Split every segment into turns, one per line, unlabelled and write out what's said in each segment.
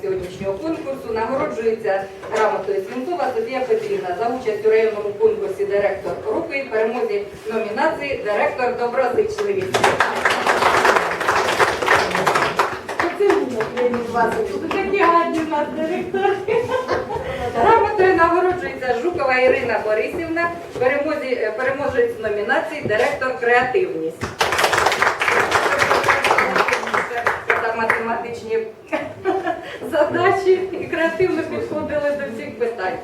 сьогоднішнього конкурсу нагороджується грамотою Свінцова Софія Петрівна за участь у районному конкурсі директор року і перемозі номінації Директор доброзичливість.
Такі гарні в нас директори.
Грамотою нагороджується Жукова Ірина Борисівна, е, переможець номінації Директор креативність. Це математичні креативно підходили до всіх питань.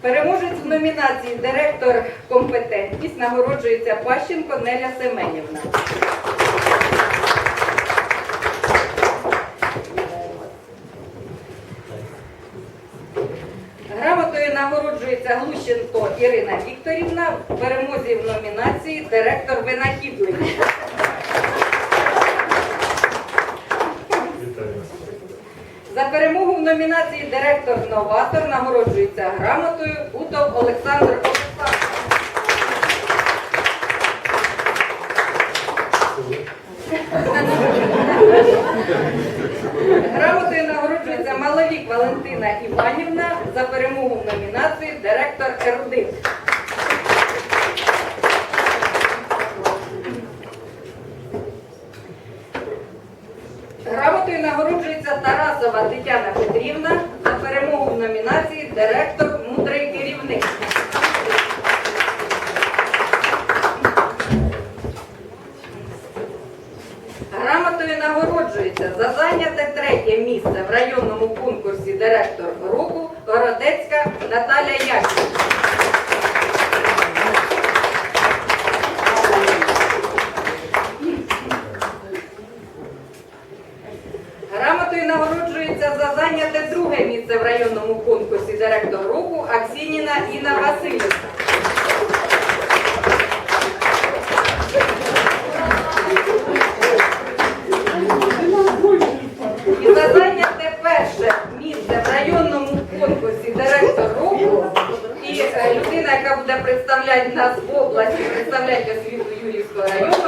Переможець в номінації Директор компетентність нагороджується Пащенко Неля Семенівна. Грамотою нагороджується Глущенко Ірина Вікторівна в перемозі в номінації Директор винахідливість. За перемогу в номінації Директор новатор нагороджується грамотою Утов Олександр Олександрович. Грамотою нагороджується Маловік Валентина Іванівна за перемогу в номінації Директор Ерудит. Грамотою нагороджується Тарасова Тетяна Петрівна за перемогу в номінації Директор Мудрий керівник. Грамотою нагороджується за зайняте третє місце в районному конкурсі Директор року Городецька Наталя Яківна. Грамотою нагороджується за зайняте друге місце в районному конкурсі Директор року Аксініна Інна Васильівна. І за зайняте перше місце в районному конкурсі директор року і е, людина, яка буде представляти нас в області, представляти освіту Юрівського району,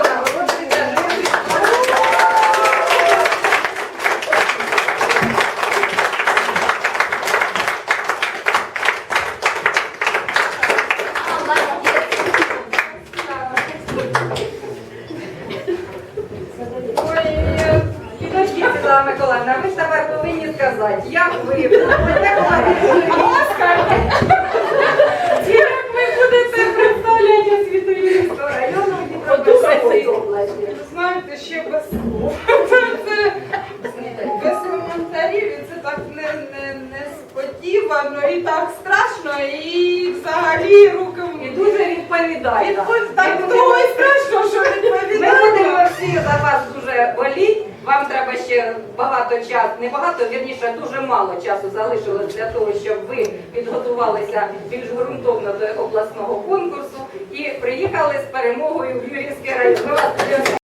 Ой, підождіть, Світлана Миколаївна, ви ж тепер повинні сказати, як ви, як як ви будете представляти освіту Юрівського району в Дніпропетровській області.
Знаєте, ще без слов. Це без коментарів, і це так не, не, несподівано, і так страшно, і взагалі руки в
І дуже відповідально.
Відпов- Так
Ми
того і страшно, що
Ми
відповідально.
будемо всі за вас дуже боліть. Вам треба ще багато часу, не багато, вірніше, дуже мало часу залишилось для того, щоб ви підготувалися більш ґрунтовно до обласного конкурсу і приїхали з перемогою в Юрівський район.